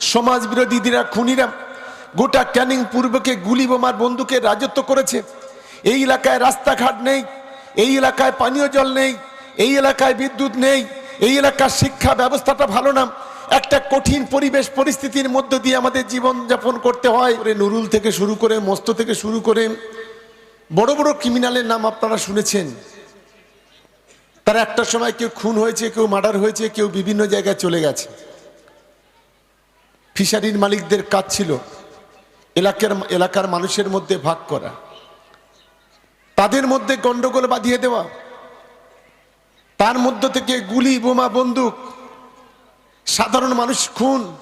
সমাজ বিরোধীরা খুনিরা গোটা ক্যানিং পূর্বকে গুলি বোমার বন্দুকের রাজত্ব করেছে। এই এলাকায় রাস্তাঘাট নেই, এই এলাকায় পানীয় জল নেই, এই এলাকায় বিদ্যুৎ নেই, এই এলাকার শিক্ষা ব্যবস্থাটা ভালো না। একটা কঠিন পরিবেশ পরিস্থিতির মধ্য দিয়ে আমাদের জীবন যাপন করতে হয়। নুরুল থেকে শুরু করে মস্ত থেকে শুরু করে বড় বড় ক্রিমিনালের নাম আপনারা শুনেছেন। তারা একটা সময় কেউ খুন হয়েছে, কেউ মার্ডার হয়েছে, কেউ বিভিন্ন জায়গায় চলে গেছে। ফিশারির মালিকদের কাজ ছিল এলাকার এলাকার মানুষের মধ্যে ভাগ করা। তাদের মধ্যে গন্ডগোল বাঁধিয়ে দেওয়া। তার মধ্য থেকে গুলি, বোমা, বন্দুক, সাধারণ মানুষ, খুন,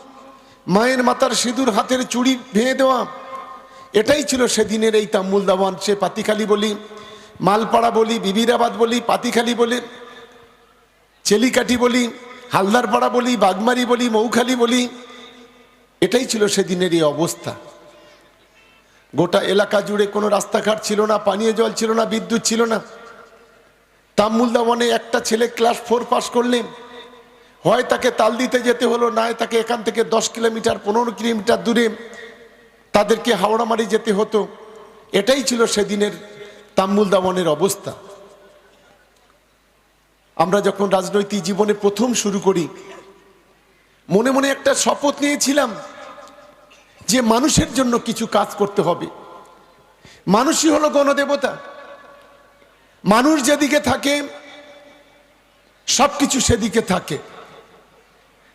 মায়ের মাতার সিঁদুর হাতের চুড়ি ভেঙে দেওয়া। এটাই ছিল সেদিনের এই তাম্মুল দাওয়ান। সে পাতিখালি বলি, মালপাড়া বলি, বিবিরাবাদ বলি, পাতিখালি বলি, চেলিকাঠি বলি, হালদারপাড়া বলি, বাগমারি বলি, মৌখালি বলি এটাই ছিল সেদিনের এই অবস্থা। গোটা এলাকা জুড়ে কোনো রাস্তাঘাট ছিল না, পানীয় জল ছিল না, বিদ্যুৎ ছিল না। তাম্মুল দাওয়ানে একটা ছেলে ক্লাস ফোর পাস করলে, হয় তাকে তাল দিতে যেতে হলো নয় তাকে এখান থেকে দশ কিলোমিটার, পনেরো কিলোমিটার দূরে তাদেরকে হাওড়ামারি যেতে হতো। এটাই ছিল সেদিনের তাম্মুল দাওয়ানের অবস্থা। আমরা যখন রাজনৈতিক জীবনে প্রথম শুরু করি মনে মনে একটা শপথ নিয়েছিলাম যে মানুষের জন্য কিছু কাজ করতে হবে। মানুষই হলো গণদেবতা। মানুষ যেদিকে থাকে, সবকিছু সেদিকে থাকে।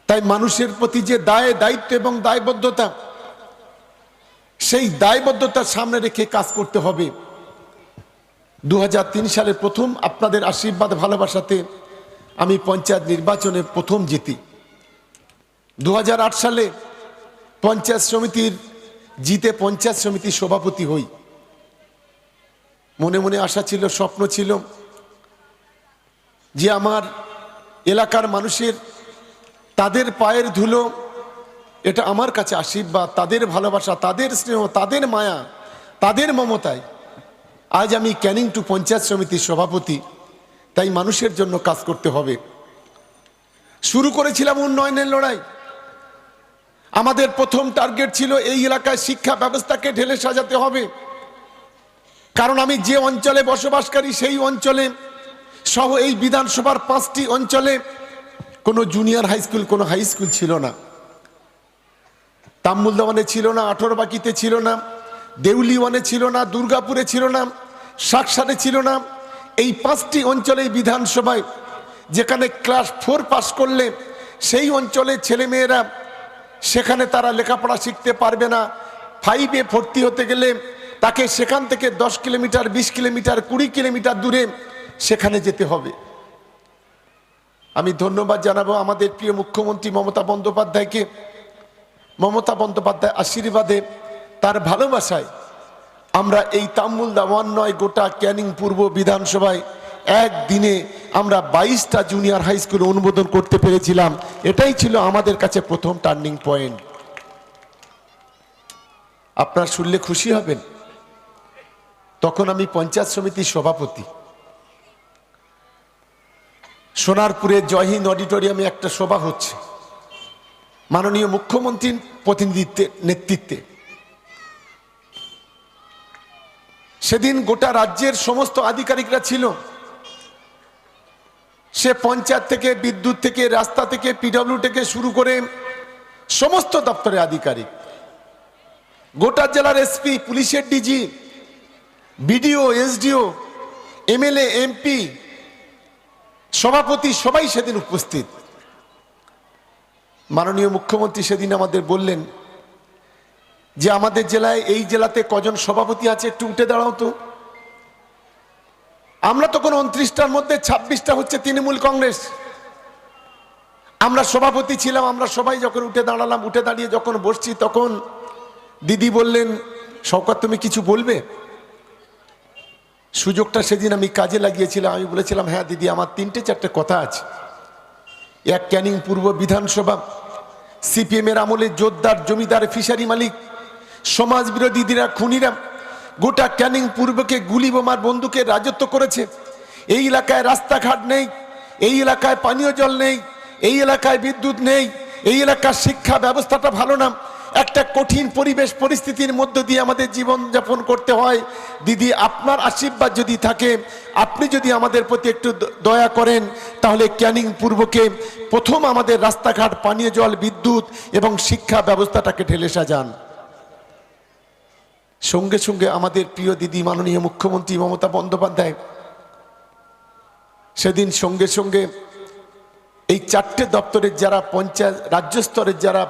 তাই মানুষের প্রতি যে দায়, দায়িত্ব এবং দায়বদ্ধতা, সেই দায়বদ্ধতার সামনে রেখে কাজ করতে হবে। দু হাজার তিন সালে প্রথম আপনাদের আশীর্বাদ ভালোবাসাতে আমি পঞ্চায়েত নির্বাচনে প্রথম জিতি। দু হাজার আট সালে পঞ্চায়েত সমিতির, জিতে পঞ্চায়েত সমিতির সভাপতি হই। মনে মনে আশা ছিল, স্বপ্ন ছিল যে আমার এলাকার মানুষের তাদের পায়ের ধুলো, এটা আমার কাছে আশীর্বাদ, তাদের ভালোবাসা, তাদের স্নেহ, তাদের মায়া, তাদের মমতায় আজ আমি ক্যানিং টু পঞ্চায়েত সমিতির সভাপতি। তাই মানুষের জন্য কাজ করতে হবে। শুরু করেছিলাম উন্নয়নের লড়াই। আমাদের প্রথম টার্গেট ছিল এই এলাকায় শিক্ষা ব্যবস্থাকে ঢেলে সাজাতে হবে। কারণ আমি যে অঞ্চলে বসবাসকারী সেই অঞ্চলে সহ এই বিধানসভার পাঁচটি অঞ্চলে কোনো জুনিয়র হাই স্কুল কোনো হাই স্কুল ছিল না। তাম্মুল ছিল না আঠর বাকিতে ছিল না, দেউলিওয়ানে ছিল না, দুর্গাপুরে ছিল না শাকসারে ছিল না। এই পাঁচটি অঞ্চলে বিধানসভায় যেখানে ক্লাস ফোর পাস করলে সেই অঞ্চলে ছেলেমেয়েরা সেখানে তারা লেখাপড়া শিখতে পারবে না। ফাইভে ভর্তি হতে গেলে তাকে সেখান থেকে দশ কিলোমিটার, বিশ কিলোমিটার, কুড়ি কিলোমিটার দূরে সেখানে যেতে হবে। আমি ধন্যবাদ জানাব আমাদের প্রিয় মুখ্যমন্ত্রী মমতা বন্দ্যোপাধ্যায়কে। মমতা বন্দ্যোপাধ্যায় আশীর্বাদে, তার ভালোবাসায় আমরা এই তাম্মুল দাওয়ান নয় গোটা ক্যানিং পূর্ব বিধানসভায় একদিনে আমরা বাইশটা জুনিয়র হাই স্কুলে অনুমোদন করতে পেরেছিলাম। এটাই ছিল আমাদের কাছে প্রথম টার্নিং পয়েন্ট আপনার শুনলে খুশি হবেন। তখন আমি পঞ্চায়েত সমিতির সভাপতি। সোনারপুরে জয়হিন্দ অডিটোরিয়ামে একটা সভা হচ্ছে। মাননীয় মুখ্যমন্ত্রীর প্রতিনিধিত্বে, নেতৃত্বে। সেদিন গোটা রাজ্যের সমস্ত আধিকারিকরা ছিল। সে পঞ্চায়েত থেকে, বিদ্যুৎ থেকে, রাস্তা থেকে পিডব্লিউ থেকে শুরু করে সমস্ত দপ্তরে আধিকারিক, গোটা জেলার এসপি পুলিশের DG BDO SDO MLA MP সভাপতি সবাই সেদিন উপস্থিত। মাননীয় মুখ্যমন্ত্রী সেদিন আমাদের বললেন যে, আমাদের জেলায় এই জেলাতে কজন সভাপতি আছে একটু উঠে দাঁড়াও তো। আমরা তখন উনত্রিশটার মধ্যে ছাব্বিশটা হচ্ছে তৃণমূল কংগ্রেস। আমরা সভাপতি ছিলাম, আমরা সবাই যখন উঠে দাঁড়ালাম, উঠে দাঁড়িয়ে যখন বসছি তখন দিদি বললেন, শওকত, তুমি কিছু বলবে? সুযোগটা সেদিন আমি কাজে লাগিয়েছিলাম, আমি বলেছিলাম হ্যাঁ দিদি, আমার তিনটে চারটে কথা আছে। এক ক্যানিং পূর্ব বিধানসভা, সিপিএমের আমলে জোরদার জমিদার, ফিশারি মালিক সমাজ বিরোধীরা খুনিরা গোটা ক্যানিং পূর্বকে গুলি বোমার বন্দুকের রাজত্ব করেছে। এই এলাকায় রাস্তাঘাট নেই, এই এলাকায় পানীয় জল নেই, এই এলাকায় বিদ্যুৎ নেই, এই এলাকার শিক্ষা ব্যবস্থাটা ভালো না। একটা কঠিন পরিবেশ পরিস্থিতির মধ্য দিয়ে আমাদের জীবন যাপন করতে হয়। দিদি, আপনার আশীর্বাদ যদি থাকে, আপনি যদি আমাদের প্রতি একটু দয়া করেন, তাহলে ক্যানিং পূর্বকে প্রথম আমাদের রাস্তাঘাট, পানীয় জল, বিদ্যুৎ এবং শিক্ষা ব্যবস্থাটাকে ঢেলে সাজান। সঙ্গে সঙ্গে আমাদের প্রিয় দিদি মাননীয় মুখ্যমন্ত্রী মমতা বন্দ্যোপাধ্যায় সেদিন সঙ্গে সঙ্গে এই চারটে দপ্তরের যারা পঞ্চায়েত, রাজ্য স্তরের যারা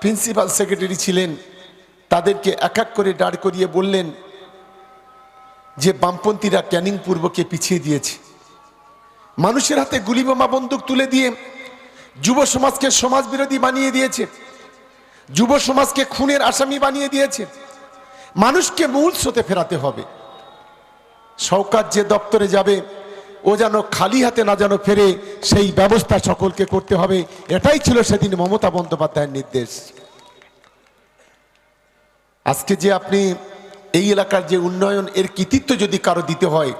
প্রিন্সিপাল সেক্রেটারি ছিলেন, তাদেরকে এক এক করে দাঁড় করিয়ে বললেন যে বামপন্থীরা ক্যানিং পূর্বকে পিছিয়ে দিয়েছে। মানুষের হাতে গুলিবোমা বন্দুক তুলে দিয়ে যুব সমাজকে সমাজ বিরোধী বানিয়ে দিয়েছে, যুব সমাজকে খুনের আসামি বানিয়ে দিয়েছে। মানুষকে মূল স্রোতে ফেরাতে হবে। সরকার যে দপ্তরে যাবে, ও যেন খালি হাতে না যেন ফেরে, সেই ব্যবস্থা সকলকে করতে হবে। এটাই ছিল সেদিন মমতা বন্দ্যোপাধ্যায়ের নির্দেশ। আজকে যে আপনি এই এলাকার যে উন্নয়ন, এর কৃতিত্ব যদি কারও দিতে হয়,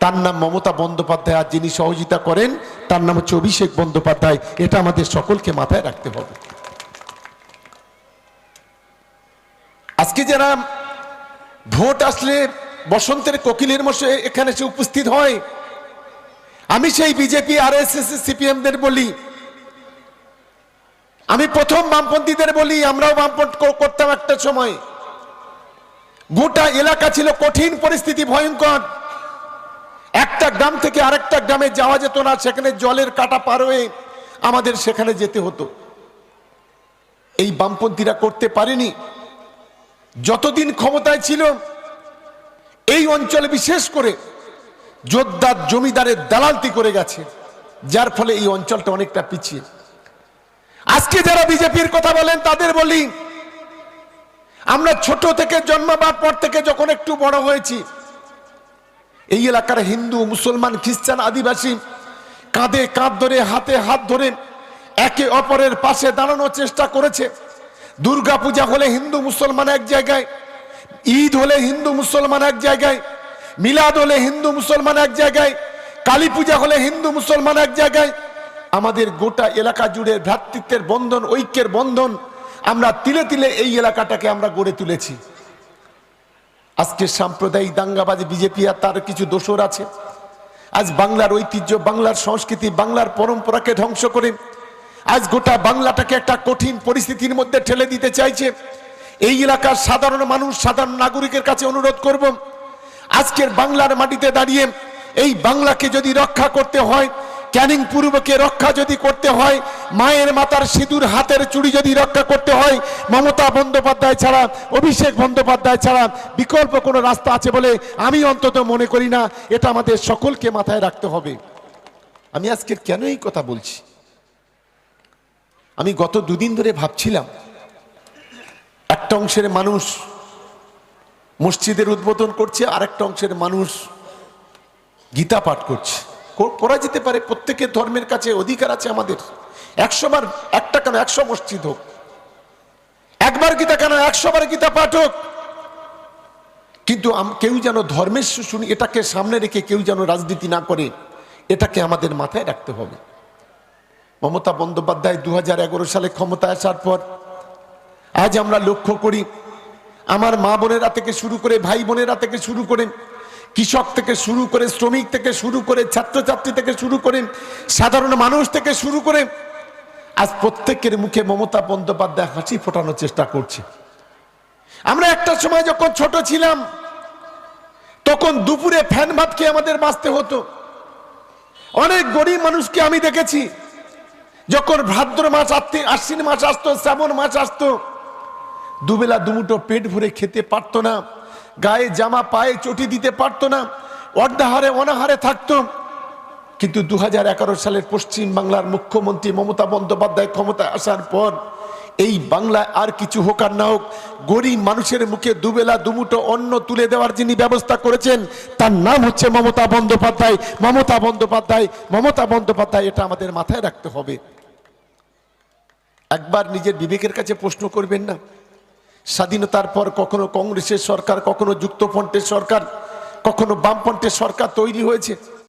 তার নাম মমতা বন্দ্যোপাধ্যায়। আর যিনি সহযোগিতা করেন, তার নাম হচ্ছে অভিষেক বন্দ্যোপাধ্যায়। এটা আমাদের সকলকে মাথায় রাখতে হবে। যারা ভোট আসলে বসন্তের কোকিলের মশে এখানে সে উপস্থিত হয়। আমি সেই বিজেপি আর এস এস সিপিএমদের বলি। আমি প্রথম বামপন্থীদের বলি, আমরাও বামপন্থ করতাম একটা সময়। গোটা এলাকা ছিল কঠিন পরিস্থিতি, ভয়ঙ্কর। একটা গ্রাম থেকে আরেকটা গ্রামে যাওয়া যেত না, সেখানে জলের কাটা পার হয়ে আমাদের সেখানে যেতে হতো। এই বামপন্থীরা করতে পারেনি। যতদিন ক্ষমতায় ছিল, এই অঞ্চলে বিশেষ করে যোদ্ধার জমিদারের দালালতি করে গেছে, যার ফলে এই অঞ্চলটা অনেকটা পিছিয়ে। আজকে যারা বিজেপির কথা বলেন, তাদের বলি, আমরা ছোট থেকে জন্মাবার পর থেকে যখন একটু বড় হয়েছি, এই এলাকার হিন্দু, মুসলমান, খ্রিস্টান, আদিবাসী কাঁধে কাঁধ ধরে, হাতে হাত ধরে একে অপরের পাশে দাঁড়ানোর চেষ্টা করেছে। দুর্গা পূজা হলে হিন্দু মুসলমান এক জায়গায়, ঈদ হলে হিন্দু মুসলমান এক জায়গায়, মিলাদ হলে হিন্দু মুসলমান এক জায়গায়, কালী পূজা হলে হিন্দু মুসলমান এক জায়গায়। আমাদের গোটা এলাকা জুড়ে ভ্রাতৃত্বের বন্ধন, ঐক্যের বন্ধন, আমরা তিলে তিলে এই এলাকাটাকে আমরা গড়ে তুলেছি। আজকে সাম্প্রদায়িক দাঙ্গাবাজি, বিজেপি আর তার কিছু দোষর আছে। আজ বাংলার ঐতিহ্য, বাংলার সংস্কৃতি, বাংলার পরম্পরাকে ধ্বংস করে আজ গোটা বাংলাটাকে একটা কঠিন পরিস্থিতির মধ্যে ঠেলে দিতে চাইছে। এই এলাকার সাধারণ মানুষ, সাধারণ নাগরিকের কাছে অনুরোধ করব, আজকের বাংলার মাটিতে দাঁড়িয়ে এই বাংলাকে যদি রক্ষা করতে হয়, ক্যানিং পূর্বকে রক্ষা যদি করতে হয়, মায়ের মাতার সিঁদুর হাতের চুড়ি যদি রক্ষা করতে হয়, মমতা বন্দ্যোপাধ্যায় ছাড়া, অভিষেক বন্দ্যোপাধ্যায় ছাড়া বিকল্প কোনো রাস্তা আছে বলে আমি অন্তত মনে করি না। এটা আমাদের সকলকে মাথায় রাখতে হবে। আমি আজকে কেন এই কথা বলছি? আমি গত দুদিন ধরে ভাবছিলাম, একটা অংশের মানুষ মসজিদের উদ্বোধন করছে আর একটা অংশের মানুষ গীতা পাঠ করছে। করা যেতে পারে প্রত্যেকের ধর্মের কাছে অধিকার আছে আমাদের। একশো বার, একটা কেন একশো মসজিদ হোক। একবার গীতা কেন একশো বার গীতা পাঠ হোক। কিন্তু কেউ যেন ধর্মের শুনি, এটাকে সামনে রেখে কেউ যেন রাজনীতি না করে, এটাকে আমাদের মাথায় রাখতে হবে। মমতা বন্দ্যোপাধ্যায় দু হাজার এগারো সালে ক্ষমতায় আসার পর আজ আমরা লক্ষ্য করি, আমার মা বোনেরা থেকে শুরু করে ভাই বোনেরা থেকে শুরু করে কৃষক থেকে শুরু করে শ্রমিক থেকে শুরু করে ছাত্রছাত্রী থেকে শুরু করে সাধারণ মানুষ থেকে শুরু করে আজ প্রত্যেকের মুখে মমতা বন্দ্যোপাধ্যায় হাসি ফোটানোর চেষ্টা করছে। আমরা একটা সময় যখন ছোট ছিলাম, তখন দুপুরে ফ্যান ভাত খেয়ে আমাদের বাঁচতে হতো। অনেক গরিব মানুষকে আমি দেখেছি যখন ভাদ্র মাস আসতে আশ্বিন মাস আসতো শ্যামন মাছ আসতো, দুবেলা দুমুটো পেট ভরে খেতে পারত না, গায়ে জামা, পায়ে চটি দিতে পারত না অর্ধাহারে অনাহারে থাকতো। কিন্তু দু হাজার এগারো সালের পশ্চিম বাংলার মুখ্যমন্ত্রী মমতা বন্দ্যোপাধ্যায় ক্ষমতায় আসার পর এই বাংলায় আর কিছু হোক আর না হোক, গরিব মানুষের মুখে দুবেলা দুমুটো অন্ন তুলে দেওয়ার যিনি ব্যবস্থা করেছেন, তার নাম হচ্ছে মমতা বন্দ্যোপাধ্যায়। মমতা বন্দ্যোপাধ্যায় মমতা বন্দ্যোপাধ্যায়, এটা আমাদের মাথায় রাখতে হবে। একবার নিজের বিবেকের কাছে প্রশ্ন করবেন না। স্বাধীনতার পর কখনো কংগ্রেসের সরকার, কখনো যুক্তফ্রন্টের সরকার, কখনো বামফ্রন্টের সরকার তৈরি হয়েছে।